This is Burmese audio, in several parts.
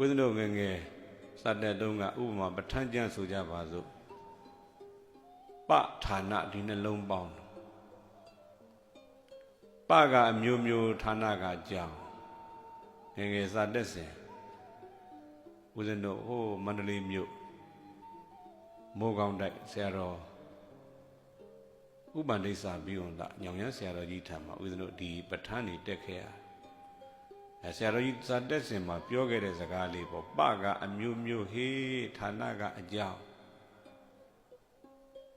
ဝိသနုငယ်ငယ်စတဲ့တုန်းကဥပမာပဋ္ဌာန်းကျမ်းဆိုကြပါစို့ပဌာနဒီနှလုံးပေါင်းပကအမျိုးမျိုးဌာနကကြောင်းငယ်ငယ်စတဲ့စဉ်ဝိသနုဟိုမန္တလေးမြို့မိုးကောင်းတိုက်ဆရာတော်ဥပ္ပန္ဒိစာပြီးဝင်လာညောင်ရမ်းဆရာတော်ကြီးထံမှာဦးဇင်းတို့ဒီပဋ္ဌာန်းနေတက်ခဲ့ရအဲ ဆရာတော်ကြီးဇာတက်စင်မှာပြောခဲ့တဲ့စကားလေးပေါ့ပကအမျိုးမျိုးဟေးဌာနကအကြောင်း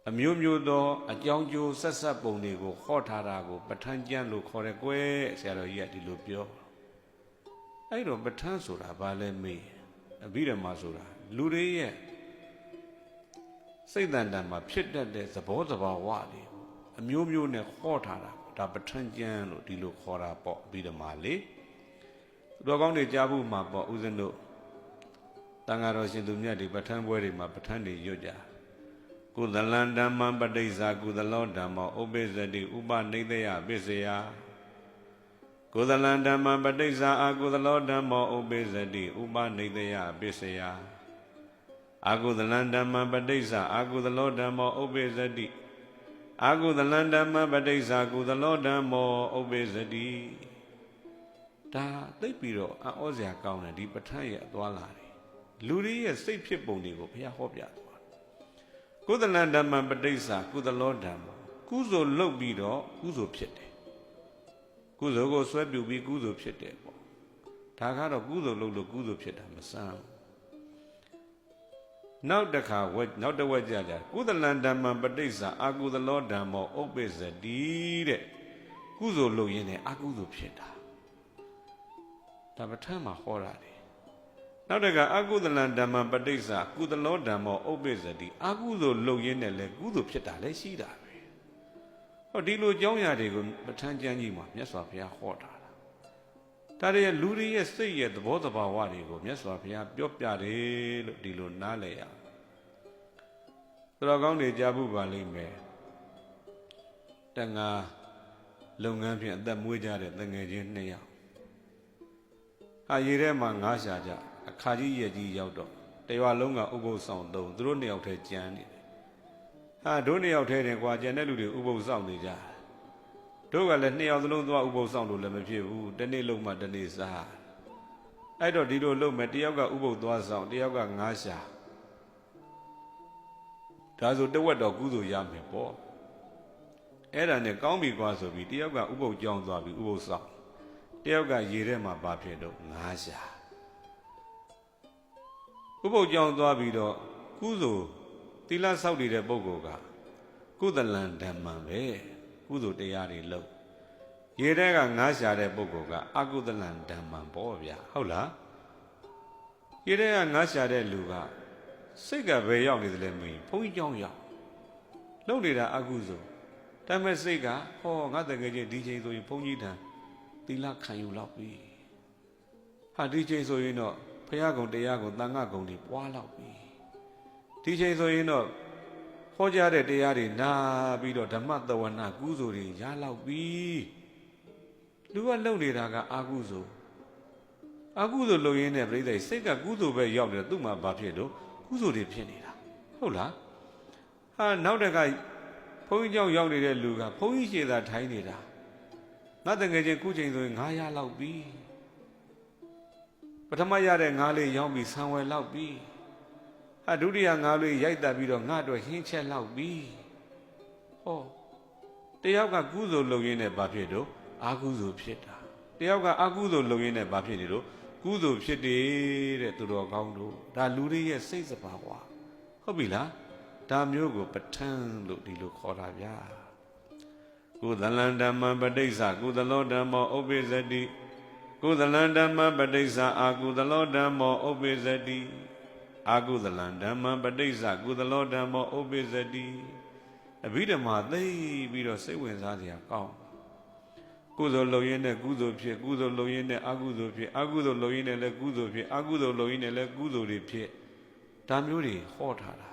အမျိုးမျိုးသောအကြောင်းကျိုးဆက်ဆက်ပုံတွေကိုဟောထားတာကိုပဋ္ဌာန်းကျမ်းလို့ခေါ်တယ်ကွယ်ဆရာတော်ကြီးကဒီလိုပြောအဲ့တော့ပဋ္ဌာန်းဆိုတာဘာလဲမေးအဘိဓမ္မာဆိုတာလူတွေရဲ့စိတ်တန်တန်မှာဖြစ်တတ်တဲ့သဘောတဘာဝတွေအမျိုးမျိုးနဲ့ဟောထားတာဒါပဋ္ဌာန်းကျမ်းလို့ဒီလိုခေါ်တာပေါ့ပြီးတော့မှလေသူ တော်ကောင်းတွေကြားဖို့မှာပေါ့ဦးဇင်းတို့တန်ဃာတော်ရှင်သူမြတ်တွေပဋ္ဌာန်းပွဲတွေမှာပဋ္ဌာန်းတွေရွတ်ကြကုသလံဓမ္မံပဋိစ္ဆာကုသလောဓမ္မောဥပိစ္ဆတိဥပနိဒယပစ္စယကုသလံဓမ္မံပဋိစ္ဆာအာကုသလောဓမ္မောဥပိစ္ဆတိဥပနိဒယပစ္စယအာကုသလံဓမ္မံပဋိစ္ဆာအာကုသလောဓမ္မောဥပိစ္ဆတိအာကုသလံဓမ္မပဋိစ္ဆာကုသလောဓမ္မောဥပိစ္ဆတိ ဒါသိပ်ပြီးတော့အံ့ဩစရာကောင်းတယ်ဒီပဋ္ဌာန်းရဲ့အသွားလာတွေလူတွေရဲ့စိတ်ဖြစ်ပုံတွေကိုဘုရားဟောပြသွားတယ်ကုသလံဓမ္မပဋိစ္ဆာကုသလောဓမ္မောကုသိုလ်လုပ်ပြီးတော့ကုသိုလ်ဖြစ်တယ်ကုသိုလ်ကိုဆွဲပြုပြီးကုသိုလ်ဖြစ်တယ်ပေါ့ဒါကတော့ကုသိုလ်လုပ်လို့ကုသိုလ်ဖြစ်တာမဆန်းဘူးနောက်တစ်ခါဝက်နောက်တစ်ဝက်ကြကြကုသလံဓမ္မပဋိစ္ဆာအာကုသလောဓမ္မောဥပ္ပိစ္ဆတိတဲ့ကုသိုလ်လုပ်ရင်းနဲ့အကုသိုလ်ဖြစ်တာ ဒါပဋ္ဌာန်းမှာဟောတာလေနောက်တစ်ခါအကုသလံဓမ္မပဋိစ္ဆာကုသလောဓမ္မောဥပ္ပိစ္ဆတိအကုသိုလ်လုပ်ရင်းနဲ့လည်းကုသိုလ်ဖြစ်တာလည်းရှိတာပဲဟောဒီလိုကြောင်းရာတွေကိုပဋ္ဌာန်းကျမ်းကြီးမှာမြတ်စွာဘုရားဟောတာဒါတွေလူတွေရဲ့စိတ်ရဲ့သဘောတဘာဝတွေကိုမြတ်စွာဘုရားပြောပြတယ်လို့ဒီလိုနားလည်ရသူတော်ကောင်းတွေကြားဖို့ပါလိမ့်မယ်တန်ငါလုပ်ငန်းဖြင့်အသက်မွေးကြတဲ့တငယ်ချင်းနှစ်ယောက် ဟာရေထဲမှာငါးရှာကြအခါကြီးရဲ့ကြီးရောက်တော့တရွာလုံးကဥပုသ်ဆောင်သုံးသူတို့နှစ်ယောက်ထဲကြမ်းနေတယ်ဟာတို့နှစ်ယောက်ထဲတင်ကွာကြံတဲ့လူတွေဥပုသ်ဆောင်နေကြတယ်တို့ကလည်းနှစ်ယောက်သလုံးသွားဥပုသ်ဆောင်လို့လည်းမဖြစ်ဘူးတစ်နေ့လုံးမှတစ်နေ့စားအဲ့တော့ဒီလိုလုပ်မယ်တယောက်ကဥပုသ်သွားဆောင်တယောက်ကငါးရှာဒါဆိုတဝက်တော့ကုသိုလ်ရမယ်ပေါ့အဲ့ဒါနဲ့ကောင်းပြီကွာဆိုပြီးတယောက်ကဥပုသ်ကြောင်းသွားပြီးဥပုသ်ဆောင် တယောက်ကရေထဲမှာပါဖြစ်တော့ငါးရှာဥပုသ်ကြောင်းသွားပြီးတော့ကုသိုလ်သီလဆောက်တည်တဲ့ပုဂ္ဂိုလ်ကကုသလံဓမ္မံပဲကုသိုလ်တရားတွေလုပ်ရေထဲကငါးရှာတဲ့ပုဂ္ဂိုလ်ကအကုသလံဓမ္မံပေါ့ဗျာဟုတ်လားရေထဲကငါးရှာတဲ့လူကစိတ်ကဘယ်ရောက်နေသလဲမင်းဘုန်းကြီးကြောင်းရောက်လုပ်နေတာအကုသိုလ်ဒါပေမဲ့စိတ်ကဟောငါတကယ်ချင်းဒီချိန်ဆိုရင်ဘုန်းကြီးတန် သီလခံယူလောက်ပြီဟာဒီချိန်ဆိုရင်တော့ဘုရားကုံတရားကုံတန်ခါကုံတွေပွားလောက်ပြီဒီချိန်ဆိုရင်တော့ဟောကြားတဲ့တရားတွေနာပြီးတော့ဓမ္မတဝနာကုသိုလ်တွေရလောက်ပြီလူကလုံနေတာကအာကုသိုလ်အာကုသိုလ်လုံရင်းနဲ့ပြိဿစိတ်ကကုသိုလ်ပဲရောက်နေတာသူ့မှာဘာဖြစ်လို့ကုသိုလ်တွေဖြစ်နေတာဟုတ်လားဟာနောက်တခါဘုန်းကြီးเจ้าရောက်နေတဲ့လူကဘုန်းကြီးရှေ့သာထိုင်နေတာ ငါတကယ်ချင်းခုချိန်ဆိုရင်900လောက်ပြီပထမရတဲ့ငါးလေးရောင်းပြီးဆံဝယ်လောက်ပြီဟာဒုတိယငါးလေးရိုက်တက်ပြီးတော့ငါ့အတွက်ဟင်းချက်လောက်ပြီဟောတယောက်ကကုသိုလ်လုပ်ရင်းနဲ့ဘာဖြစ်တော့အာကုသိုလ်ဖြစ်တာတယောက်ကအာကုသိုလ်လုပ်ရင်းနဲ့ဘာဖြစ်နေလို့ကုသိုလ်ဖြစ်တယ်တဲ့သူတော်ကောင်းတို့ဒါလူတွေရဲ့စိတ်စပါကွာဟုတ်ပြီလားဒါမျိုးကိုပဋ္ဌာန်းလို့ဒီလိုခေါ်တာဗျာ ကုသလံဓမ္မပဋိစ္ဆကုသလောဓမ္မောဥပိသတိကုသလံဓမ္မပဋိစ္ဆအာကုသလောဓမ္မောဥပိသတိအာကုသလံဓမ္မပဋိစ္ဆကုသလောဓမ္မောဥပိသတိအဘိဓမ္မာသိပြီးတော့စိတ်ဝင်စားစရာကောင်းကုသိုလ်လုပ်ရင်းနဲ့ကုသိုလ်ဖြစ်ကုသိုလ်လုပ်ရင်းနဲ့အကုသိုလ်ဖြစ်အကုသိုလ်လုပ်ရင်းနဲ့လည်းကုသိုလ်ဖြစ်အကုသိုလ်လုပ်ရင်းနဲ့လည်းကုသိုလ်တွေဖြစ်ဒါမျိုးတွေဟောထားတာ